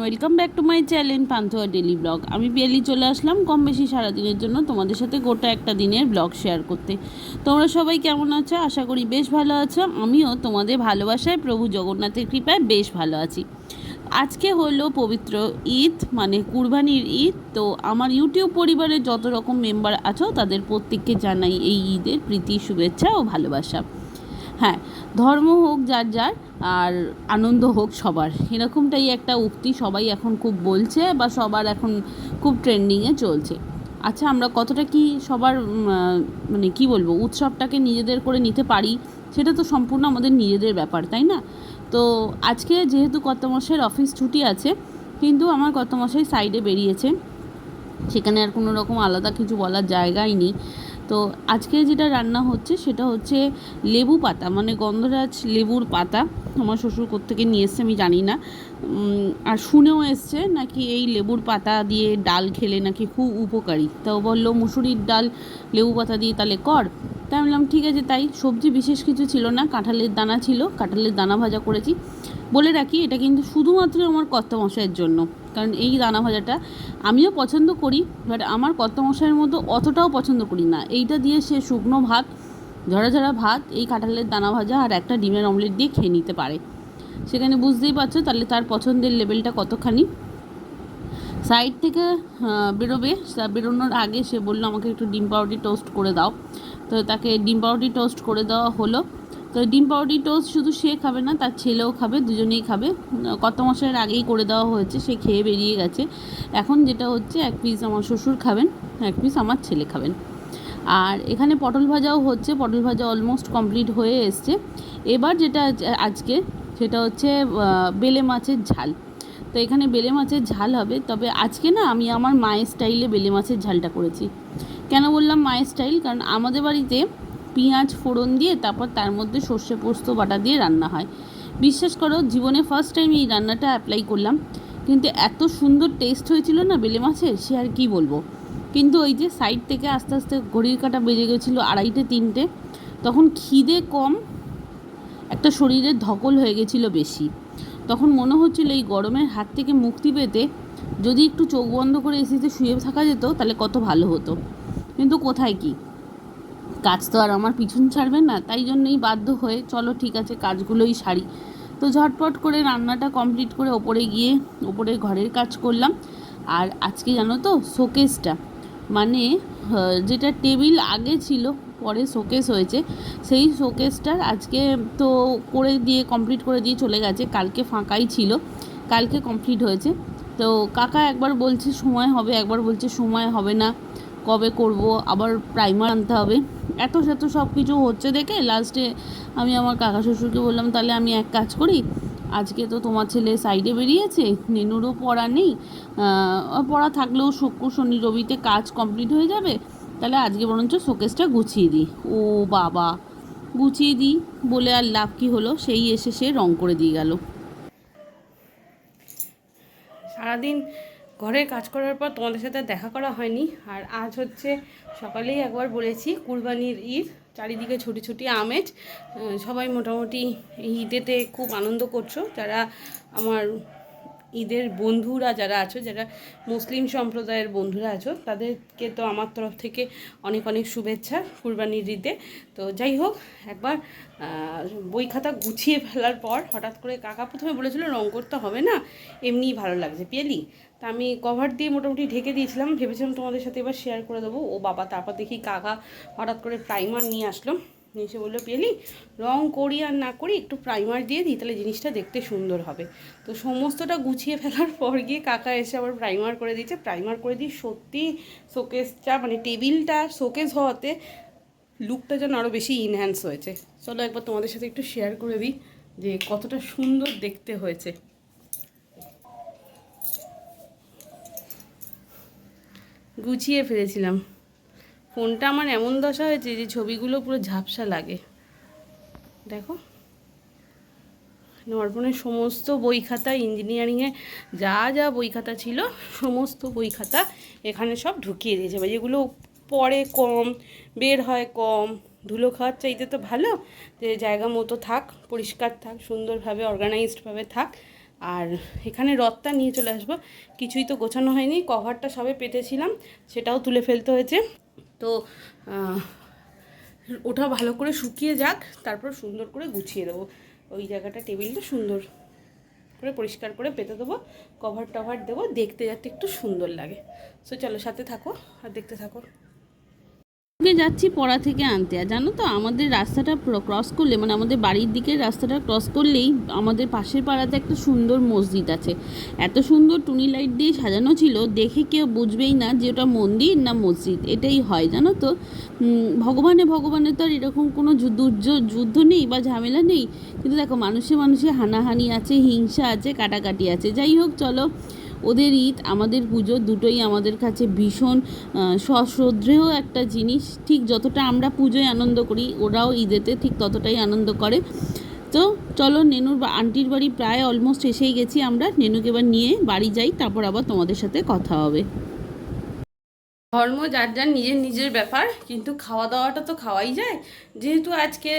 Welcome back to my channel Panthoya daily blog আমি পিয়ালি চলে আসলাম কম বেশি সারাদিনের জন্য তোমাদের সাথে গোটা একটা দিনের ব্লগ শেয়ার করতে। তোমরা সবাই কেমন আছো? আশা করি বেশ ভালো আছো। আমিও তোমাদের ভালোবাসায় প্রভু জগন্নাথের কৃপায় বেশ ভালো আছি। আজকে হলো পবিত্র ঈদ মানে কুরবানির ঈদ। তো আমার ইউটিউব পরিবারের যত রকম মেম্বার আছো, তাদের প্রত্যেককে জানাই এই ঈদের প্রীতি, শুভেচ্ছা ও ভালোবাসা। হ্যাঁ ধর্ম হোক যার যার আর আনন্দ হোক সবার। এরকমটাই একটা উক্তি সবাই এখন খুব বলছে বা সবার এখন খুব ট্রেন্ডিংয়ে চলছে। আচ্ছা আমরা কতটা কি সবার মানে কি বলব, উৎসবটাকে নিজেদের করে নিতে পারি? সেটা তো সম্পূর্ণ আমাদের নিজেদের ব্যাপার, তাই না? তো আজকে যেহেতু কর্তামশাইয়ের অফিস ছুটি আছে, কিন্তু আমার কর্তামশাই সাইডে বেরিয়েছে। সেখানে আর কোনো রকম আলাদা কিছু বলার জায়গাই নেই। তো আজকে যেটা রান্না হচ্ছে সেটা হচ্ছে লেবু পাতা মানে গন্ধরাজ লেবুর পাতা আমার শ্বশুর থেকে নিয়ে এসছে আমি জানি না। আর শুনেও এসছে নাকি এই লেবুর পাতা দিয়ে ডাল খেলে নাকি খুব উপকারী। তাও বলল মুসুরির ডাল লেবু পাতা দিয়ে তাহলে কর। তাই আমি বললাম ঠিক আছে, তাই সবজি বিশেষ কিছু ছিল না, কাঁঠালের দানা ছিল, কাঁঠালের দানা ভাজা করেছি। বলে রাখি, এটা কিন্তু শুধুমাত্র আমার কর্তামশাইয়ের জন্য, কারণ এই দানা ভাজাটা আমিও পছন্দ করি, বাট আমার কর্তামশাইয়ের মতো অতটাও পছন্দ করি না। এইটা দিয়ে সে শুকনো ভাত, ঝরা ঝরা ভাত, এই কাঁঠালের দানা ভাজা আর একটা ডিমের অমলেট দিয়ে খেয়ে নিতে পারে। সেখানে বুঝতেই পারছ, তাহলে তার পছন্দের লেভেলটা কতখানি। সাইড থেকে বেরোবে বেরোনোর আগে সে বলল, আমাকে একটু ডিম পাউরুটি টোস্ট করে দাও। তো তাকে ডিম পাউরুটি টোস্ট করে দেওয়া হলো। তো ডিম পাউরুটি টোস্ট শুধু সে খাবে না, তার ছেলেও খাবে, দুজনেই খাবে। কত মাসের আগেই করে দেওয়া হয়েছে, সে খেয়ে বেরিয়ে গেছে। এখন যেটা হচ্ছে, এক পিস আমার শ্বশুর খাবেন, এক পিস আমার ছেলে খাবেন। আর এখানে পটল ভাজাও হচ্ছে, পটল ভাজা অলমোস্ট কমপ্লিট হয়ে এসছে। এবার যেটা আজকে, সেটা হচ্ছে বেলে মাছের ঝাল। তো এখানে বেলে মাছের ঝাল হবে, তবে আজকে না, আমি আমার মায়ের স্টাইলে বেলে মাছের ঝালটা করেছি। কেন বললাম মায়ের স্টাইল? কারণ আমাদের বাড়িতে পেঁয়াজ ফোড়ন দিয়ে, তারপর তার মধ্যে সর্ষে পোস্ত বাটা দিয়ে রান্না হয়। বিশ্বাস করো, জীবনে ফার্স্ট টাইম এই রান্নাটা অ্যাপ্লাই করলাম। কিন্তু এত সুন্দর টেস্ট হয়েছিল না বেলে মাছের, সে আর কি বলব? কিন্তু ওই যে সাইড থেকে আস্তে আস্তে ঘড়ির কাটা বেজে গেছিল আড়াইটে, তিনটে, তখন খিদে কম, একটা শরীরের ধকল হয়ে গেছিল বেশি। তখন মনে হচ্ছিল এই গরমের হাত থেকে মুক্তি পেতে যদি একটু চোখ বন্ধ করে এসিতে শুয়ে থাকা যেত, তাহলে কত ভালো হতো। কিন্তু কোথায় কি? কাজ তো আর আমার পিছন ছাড়বে না, তাই জন্যই বাধ্য হয়ে চলো ঠিক আছে কাজগুলোই সারি। তো ঝটপট করে রান্নাটা কমপ্লিট করে ওপরে গিয়ে ওপরে ঘরের কাজ করলাম। আর আজকে জানো তো শোকেসটা মানে যেটা টেবিল আগে ছিল, পরে শোকেস হয়েছে, সেই শোকেসটার আজকে তো করে দিয়ে কমপ্লিট করে দিয়ে চলে গেছে, কালকে ফাঁকাই ছিল, কালকে কমপ্লিট হয়েছে। তো কাকা একবার বলছে সময় হবে, একবার বলছে সময় হবে না। কবে করব, আবার প্রাইমার আনতে হবে। এত সেত সব কিছু হচ্ছে দেখে লাস্টে আমি আমার কাকা শ্বশুরকে বললাম, তাহলে আমি এক কাজ করি, আজকে তো তোমার ছেলে সাইডে বেরিয়েছে, নেনুরও পড়া নেই পড়া থাকলেও শুক্র, শনি, রবিতে কাজ কমপ্লিট হয়ে যাবে, তাহলে আজকে বরঞ্চ শোকেসটা গুছিয়ে দিই। ও বাবা, গুছিয়ে দিই? বলে আর লাভ কী হলো, সেই এসে সে রং করে দিয়ে গেল। সারাদিন ঘরের কাজ করার পর তোমাদের সাথে দেখা করা হয়নি। আর আজ হচ্ছে সকালেই একবার বলেছি, কুরবানির ঈদ, চারিদিকে ছুটি ছুটি আমেজ। সবাই মোটামুটি ঈদেতে খুব আনন্দ করছ। যারা আমার ঈদের বন্ধুরা যারা আছো, যারা মুসলিম সম্প্রদায়ের বন্ধুরা আছো, তাদেরকে তো আমার তরফ থেকে অনেক অনেক শুভেচ্ছা কুরবানির ঈদে। তো যাই হোক, একবার বই খাতা গুছিয়ে ফেলার পর হঠাৎ করে কাকা প্রথমে বলেছিল, রং করতে হবে না, এমনিই ভালো লাগছে। পেলি তা আমি কভার দিয়ে মোটামুটি ঢেকে দিয়েছিলাম, ভেবেছিলাম তোমাদের সাথে এবার শেয়ার করে দেবো। ও বাবা, তারপর দেখি কাকা হঠাৎ করে প্রাইমার নিয়ে আসলো। এসে বলল, পেলি? রং করি আর না করি, একটু প্রাইমার দিয়ে দিই, তাহলে জিনিসটা দেখতে সুন্দর হবে। তো সমস্তটা গুছিয়ে ফেলার পর গিয়ে কাকা এসে আবার প্রাইমার করে দিয়েছে। প্রাইমার করে দিয়ে সত্যি শোকেসটা মানে টেবিলটা শোকেস হওয়াতে লুকটা যেন আরও বেশি ইনহ্যান্স হয়েছে। চলো একবার তোমাদের সাথে একটু শেয়ার করে দিই যে কতটা সুন্দর দেখতে হয়েছে। গুছিয়ে ফেলেছিলাম। ফোনটা আমার এমন দশা হয়েছে যে ছবিগুলো পুরো ঝাপসা লাগে। দেখো। নর্বনের সমস্ত বই খাতা, ইঞ্জিনিয়ারিংয়ে যা যা বই খাতা ছিল, সমস্ত বই খাতা এখানে সব ঢুকিয়ে দিয়েছে। বা যেগুলো পড়ে কম, বের হয় কম। ধুলো খাওয়ার চাইতে তো ভালো। যে জায়গা মতো থাক, পরিষ্কার থাক, সুন্দরভাবে অর্গানাইজডভাবে থাক। আর এখানে রথটা নিয়ে চলে আসব। কিছুই তো গোছানো হয়নি। কভারটা সবে পেতেছিলাম। সেটাও তুলে ফেলতে হয়েছে। তো ওটা ভালো করে শুকিয়ে যাক, তারপর সুন্দর করে গুছিয়ে দেবো। ওই জায়গাটা টেবিলটা সুন্দর করে পরিষ্কার করে পেতে দেবো কভার টভার দেবো, দেখতে যাতে একটু সুন্দর লাগে। সো চলো সাথে থাকো আর দেখতে থাকো। ওকে যাচ্ছি পড়া থেকে আনতে। আর জানো তো, আমাদের রাস্তাটা ক্রস করলে মানে আমাদের বাড়ির দিকের রাস্তাটা ক্রস করলেই আমাদের পাশের পাড়াতে একটা সুন্দর মসজিদ আছে। এত সুন্দর টুনি লাইট দিয়ে সাজানো ছিল, দেখে কেউ বুঝবেই না যে ওটা মন্দির না মসজিদ। এটাই হয়, জানো তো? ভগবানে ভগবানের তো আর এরকম কোনো দুর্য- যুদ্ধ নেই বা ঝামেলা নেই। কিন্তু দেখো, মানুষে মানুষে হানাহানি আছে, হিংসা আছে, কাটাকাটি আছে। যাই হোক, চলো। ওদের ঈদ, আমাদের পুজো দুটোই আমাদের কাছে ভীষণ সশ্রদ্ধেয় একটা জিনিস। ঠিক যতটা আমরা পুজোয় আনন্দ করি, ওরাও ঈদেতে ঠিক ততটাই আনন্দ করে। তো চলো, নেনুর বা আন্টির বাড়ি প্রায় অলমোস্ট এসেই গেছি আমরা। নেনুকে এবার নিয়ে বাড়ি যাই, তারপর আবার তোমাদের সাথে কথা হবে। ধর্ম যার যার নিজের নিজের ব্যাপার, কিন্তু খাওয়া দাওয়াটা তো খাওয়াই যায়। যেহেতু আজকে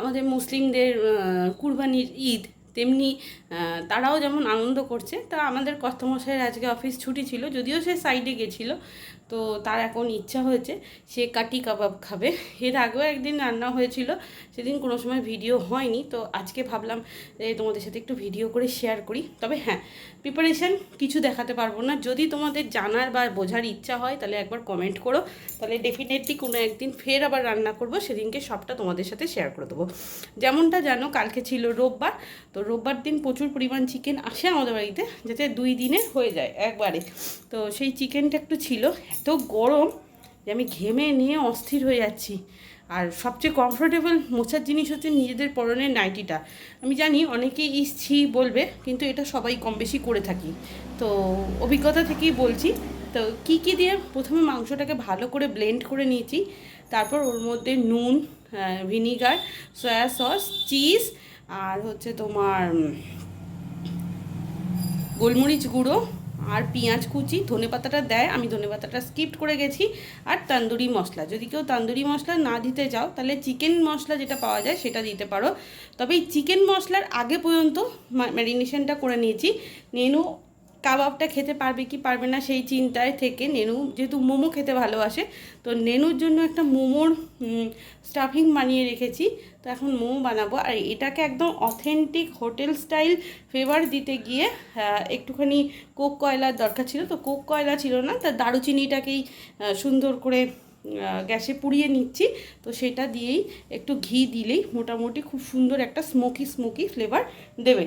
আমাদের মুসলিমদের কুরবানির ঈদ তেমনি তারাও যেমন আনন্দ করছে, তা আমাদের কর্তমশাইয়ের আজকে অফিস ছুটি ছিল, যদিও সে সাইডে গেছিল, তো তার এখন ইচ্ছা হয়েছে সে কাটি কাবাব খাবে। এর আগেও একদিন রান্না হয়েছিল, সেদিন কোনো সময় ভিডিও হয়নি, তো আজকে ভাবলাম যে তোমাদের সাথে একটু ভিডিও করে শেয়ার করি। তবে হ্যাঁ প্রিপারেশান কিছু দেখাতে পারব না। যদি তোমাদের জানার বা বোঝার ইচ্ছা হয়, তাহলে একবার কমেন্ট করো। তাহলে ডেফিনেটলি কোনো একদিন ফের আবার রান্না করব, সেদিনকে সবটা তোমাদের সাথে শেয়ার করে দেবো। যেমনটা জানো, কালকে ছিল রোববার। তো রোববার দিন প্রচুর পরিমাণ চিকেন আসে আমাদের বাড়িতে, যাতে দুই দিনে হয়ে যায় একবারে। তো সেই চিকেনটা একটু ছিল, এত গরম যে আমি ঘেমে নিয়ে অস্থির হয়ে যাচ্ছি। আর সবচেয়ে কমফোর্টেবল মোছার জিনিস হচ্ছে নিজেদের পরনের নাইটিটা। আমি জানি অনেকেই ইচ্ছি বলবে, কিন্তু এটা সবাই কম বেশি করে থাকি। তো অভিজ্ঞতা থেকেই বলছি। তো কি কি দিয়ে প্রথমে মাংসটাকে ভালো করে ব্লেন্ড করে নিয়েছি, তারপর ওর মধ্যে নুন ভিনিগার সয়া সস চিজ আর হচ্ছে তোমার গোলমরিচ গুঁড়ো আর পেঁয়াজ কুচি, ধনে পাতাটা দেয়, আমি ধনে পাতাটা স্কিপ করে গেছি। আর তান্দুরি মশলা, যদি কেউ তান্দুরি মশলা না দিতে যাও তাহলে চিকেন মশলা যেটা পাওয়া যায় সেটা দিতে পারো। তবে এই চিকেন মশলার আগে পর্যন্ত ম্যারিনেশনটা করে নিয়েছি। নেনু কাবাবটা খেতে পারবে কি পারবে না সেই চিন্তায় থেকে নেনু, যেহেতু মোমো খেতে ভালোবাসে, তো নেনুর জন্য একটা মোমোর স্টাফিং বানিয়ে রেখেছি, তো এখন মোমো বানাবো। আর এটাকে একদম অথেন্টিক হোটেল স্টাইল ফ্লেভার দিতে গিয়ে একটুখানি কোক কয়লার দরকার ছিল, তো কোক কয়লা ছিল না, তা দারুচিনিটাকেই সুন্দর করে গ্যাসে পুড়িয়ে নিচ্ছি। তো সেটা দিয়েই একটু ঘি দিলেই মোটামুটি খুব সুন্দর একটা স্মোকি স্মোকি ফ্লেভার দেবে।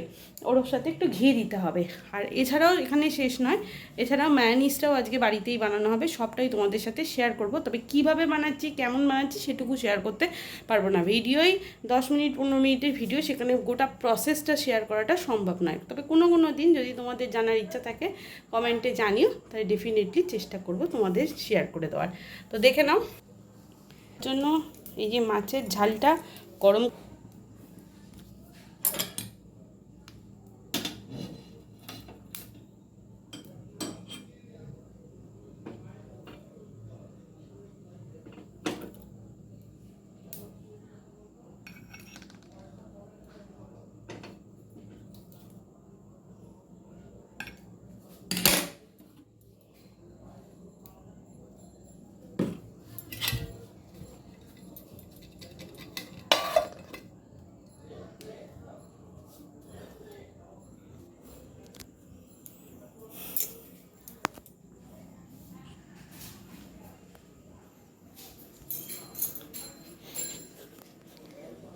ওর সাথে একটু ঘি দিতে হবে। আর এছাড়াও এখানে শেষ নয়, এছাড়াও ম্যানিসটাও আজকে বাড়িতেই বানানো হবে। সবটাই তোমাদের সাথে শেয়ার করব। তবে কীভাবে বানাচ্ছি, কেমন বানাচ্ছি সেটুকু শেয়ার করতে পারব না। ভিডিওই দশ মিনিট, পনেরো মিনিটের ভিডিও সেখানে গোটা প্রসেসটা শেয়ার করাটা সম্ভব নয়। তবে কোনো কোনো দিন যদি তোমাদের জানার ইচ্ছা থাকে কমেন্টে জানিও। তাহলে ডেফিনেটলি চেষ্টা করব তোমাদের শেয়ার করে দেওয়ার। তো দেখে নাও জন্য এই যে মাছের ঝালটা গরম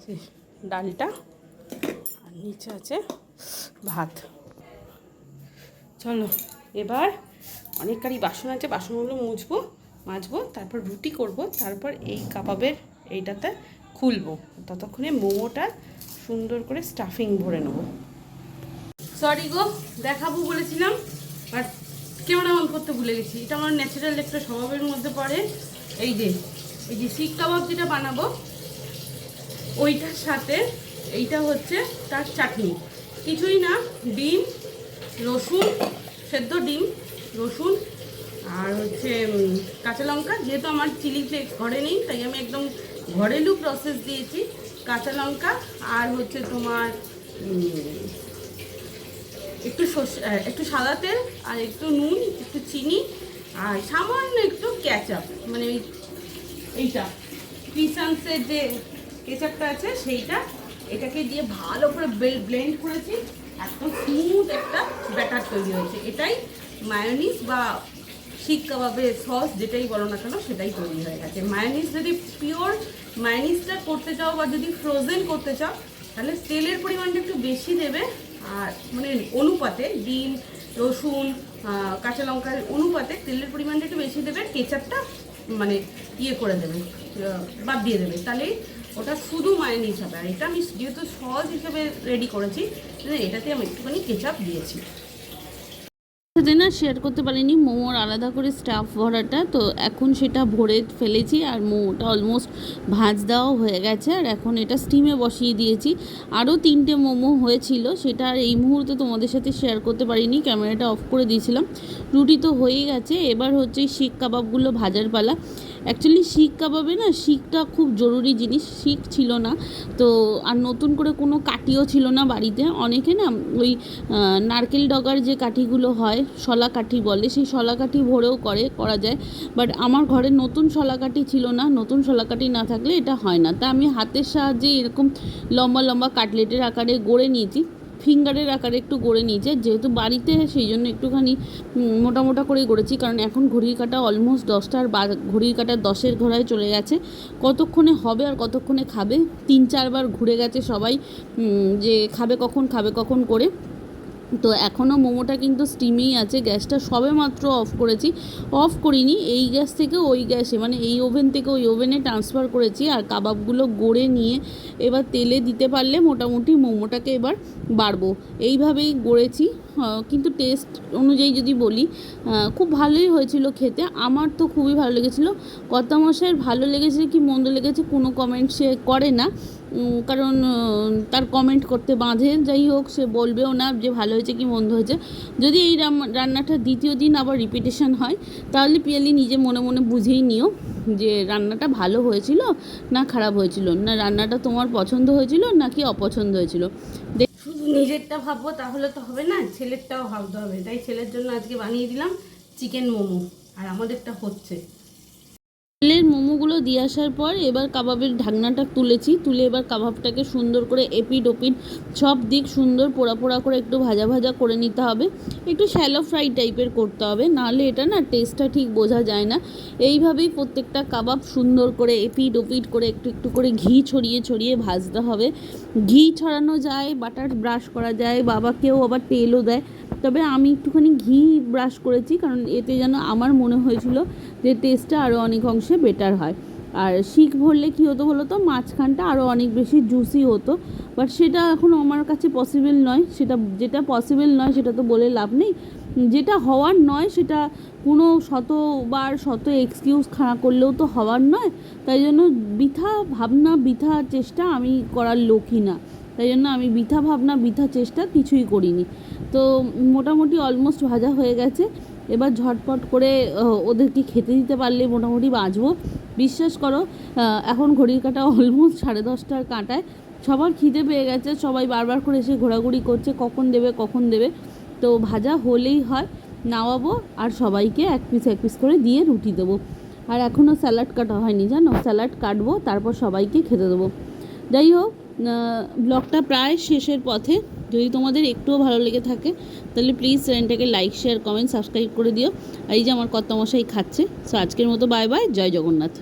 যে ডালটা, আর নিচে আছে ভাত। চলো, এবার অনেককারই বাসন আছে, বাসনগুলো মুছবো, মাজবো, তারপর রুটি করব, তারপর এই কাবাবের এইটাতে খুলবো। ততক্ষণে মোমোটা সুন্দর করে স্টাফিং ভরে নেব। সরি গো, দেখাবো বলেছিলাম বাট ক্যামেরা অন করতে ভুলে গেছি। এটা আমার ন্যাচারাল একটা স্বভাবের মধ্যে পড়ে। এই যে এই যে শিক কাবাব যেটা বানাবো ওইটার সাথে এইটা হচ্ছে তার চাটনি। কিছুই না, ডিম, রসুন, সেদ্ধ ডিম, রসুন আর হচ্ছে কাঁচা লঙ্কা। যেহেতু আমার চিলি ঘরে নেই, তাই আমি একদম ঘরেলু প্রসেস দিয়েছি কাঁচা লঙ্কা আর হচ্ছে তোমার একটু একটু সাদা তেল আর একটু নুন, একটু চিনি আর সামান্য একটু ক্যাচআপ মানে এইটা। পিসান্সের যে কেচাপটা আছে, সেইটা এটাকে দিয়ে ভালো করে ব্লেন্ড করেছি। একদম স্মুথ একটা ব্যাটার তৈরি হয়েছে। এটাই মায়োনিজ বা শিক কাবাবের সস যেটাই বলো না কেন, সেটাই তৈরি হয়ে গেছে। মায়োনিজ যদি পিওর মায়োনিজটা করতে চাও বা যদি ফ্রোজেন করতে চাও, তাহলে তেলের পরিমাণটা একটু বেশি দেবে। আর মানে অনুপাতে ডিম, রসুন কাঁচা লঙ্কার অনুপাতে তেলের পরিমাণটা একটু বেশি দেবে, কেচাপটা মানে ইয়ে করে দেবে বাদ দিয়ে দেবে। তাহলে ওটা শুধু মায়োনিজ হবে আর এটা আমি যেহেতু সস হিসেবে রেডি করেছি এটাতে আমি একটুখানি কেচাপ দিয়েছি। না শেয়ার করতে পারিনি, মোমোর আলাদা করে স্টাফ ভরাটা, তো এখন সেটা ভরে ফেলেছি, আর মোমোটা অলমোস্ট ভাজ দেওয়াও হয়ে গেছে, আর এখন এটা স্টিমে বসিয়ে দিয়েছি। আরও তিনটে মোমো হয়েছিল, সেটা আর এই মুহূর্তে তোমাদের সাথে শেয়ার করতে পারিনি ক্যামেরাটা অফ করে দিয়েছিলাম। রুটি তো হয়েই গেছে, এবার হচ্ছে শিক কাবাবগুলো ভাজার পালা। অ্যাকচুয়ালি শিক কাবাবে না, শিকটা খুব জরুরি জিনিস, শিক ছিল না। তো, আর নতুন করে কোনো কাঠিও ছিল না বাড়িতে। অনেকে না, ওই নারকেল ডগার যে কাঠিগুলো হয়, শলা কাঠি বলে, সেই শলা কাঠি ভরেও করে, করা যায়। বাট আমার ঘরে নতুন শলা কাঠি ছিল না, নতুন শলা কাঠি না থাকলে এটা হয় না। তা আমি হাতের সাহায্যে এরকম লম্বা লম্বা কাটলেটের আকারে গড়ে নিয়েছি। ফিঙ্গারের আকারে একটু গড়ে নিয়েছে। যেহেতু বাড়িতে সেই জন্য একটুখানি মোটা মোটা করেই গড়েছি, কারণ এখন ঘড়ির কাটা অলমোস্ট দশটার বা, ঘড়ির কাটা দশের ঘোড়ায় চলে গেছে। কতক্ষণে হবে আর কতক্ষণে খাবে? তিন চারবার ঘুরে গেছে সবাই যে খাবে কখন খাবে কখন করে। তো এখনও মোমোটা কিন্তু স্টিমেই আছে। গ্যাসটা সবে মাত্র অফ করেছি। অফ করিনি, এই গ্যাস থেকে ওই গ্যাসে মানে এই ওভেন থেকে ওই ওভেনে ট্রান্সফার করেছি আর কাবাবগুলো গড়ে নিয়ে এবার তেলে দিতে পারলে মোটামুটি মোমোটাকে এবার বাড়বো। এইভাবেই গড়েছি। কিন্তু টেস্ট অনুযায়ী যদি বলি খুব ভালোই হয়েছিল খেতে। আমার তো খুবই ভালো লেগেছিলো। কর্তামশাইয়ের ভালো লেগেছে কি মন্দ লেগেছে কোনো কমেন্ট সে করে না। কারণ তার কমেন্ট করতে বাঁধে। যাই হোক, সে বলবেও না যে ভালো হয়েছে কি মন্দ হয়েছে। যদি এই রান্নাটা দ্বিতীয় দিন আবার রিপিটেশন হয়, তাহলে পিয়ালি নিজে মনে মনে বুঝেই নিও যে রান্নাটা ভালো হয়েছিল না খারাপ হয়েছিল। না রান্নাটা তোমার পছন্দ হয়েছিল, নাকি অপছন্দ হয়েছিল। শুধু নিজেরটা ভাববো, তাহলে তো হবে না, ছেলেরটাও ভাবতে হবে। তাই ছেলের জন্য আজকে বানিয়ে দিলাম চিকেন মোমো, আর আমাদেরটা হচ্ছে। তেলের মোমোগুলো দিয়ে আসার পর এবার কাবাবের ঢাকনাটা তুলেছি। তুলে এবার কাবাবটাকে সুন্দর করে এপিড ওপিড সব দিক সুন্দর পোড়া পোড়া করে একটু ভাজা ভাজা করে নিতে হবে। একটু শ্যালো ফ্রাই টাইপের করতে হবে। নাহলে এটা না টেস্টটা ঠিক বোঝা যায় না। এইভাবেই প্রত্যেকটা কাবাব সুন্দর করে এপিড ওপিড করে একটু একটু করে ঘি ছড়িয়ে ছড়িয়ে ভাজতে হবে। ঘি ছড়ানো যায় বাটার ব্রাশ করা যায়, বাবাকেও আবার তেলও দেয়। তবে আমি একটুখানি ঘি ব্রাশ করেছি, কারণ এতে যেন আমার মনে হয়েছিল যে টেস্টটা আরও অনেক অংশে বেটার হয়। আর শিক ভরলে কী হতো বলো তো মাঝখানটা আরও অনেক বেশি জুসি হতো। বাট সেটা এখন আমার কাছে পসিবল নয়। সেটা, যেটা পসিবল নয় সেটা তো বলে লাভ নেই। যেটা হওয়ার নয় সেটা কোনো শতবার, শত এক্সকিউজ খাড়া করলেও তো হওয়ার নয়। তাই জন্য বৃথা ভাবনা, বৃথা চেষ্টা আমি করার লোকই না। তাই জন্য আমি বৃথা ভাবনা, বৃথা চেষ্টা কিছুই করিনি। তো মোটামুটি অলমোস্ট ভাজা হয়ে গেছে। এবার ঝটপট করে ওদেরকে খেতে দিতে পারলে মোটামুটি বাঁচবো। বিশ্বাস করো এখন ঘড়ির কাটা অলমোস্ট সাড়ে দশটার কাঁটায়। সবার খিদে পেয়ে গেছে, সবাই বারবার করে এসে ঘোরাঘুরি করছে, কখন দেবে কখন দেবে। তো ভাজা হলেই হয়, নামাবো আর সবাইকে এক পিস এক পিস করে দিয়ে রুটি দেবো। আর এখনও স্যালাড কাটা হয়নি, জানো? স্যালাড কাটবো, তারপর সবাইকে খেতে দেবো। যাই হোক ব্লগটা প্রায় শেষের পথে। যদি তোমাদের একটুও ভালো লেগে থাকে, তাহলে প্লিজ চ্যানেলটাকে লাইক শেয়ার কমেন্ট সাবস্ক্রাইব করে দিও। এই যে আমার কর্তামশাই খাচ্ছে সো আজকের মতো বাই বাই জয় জগন্নাথ।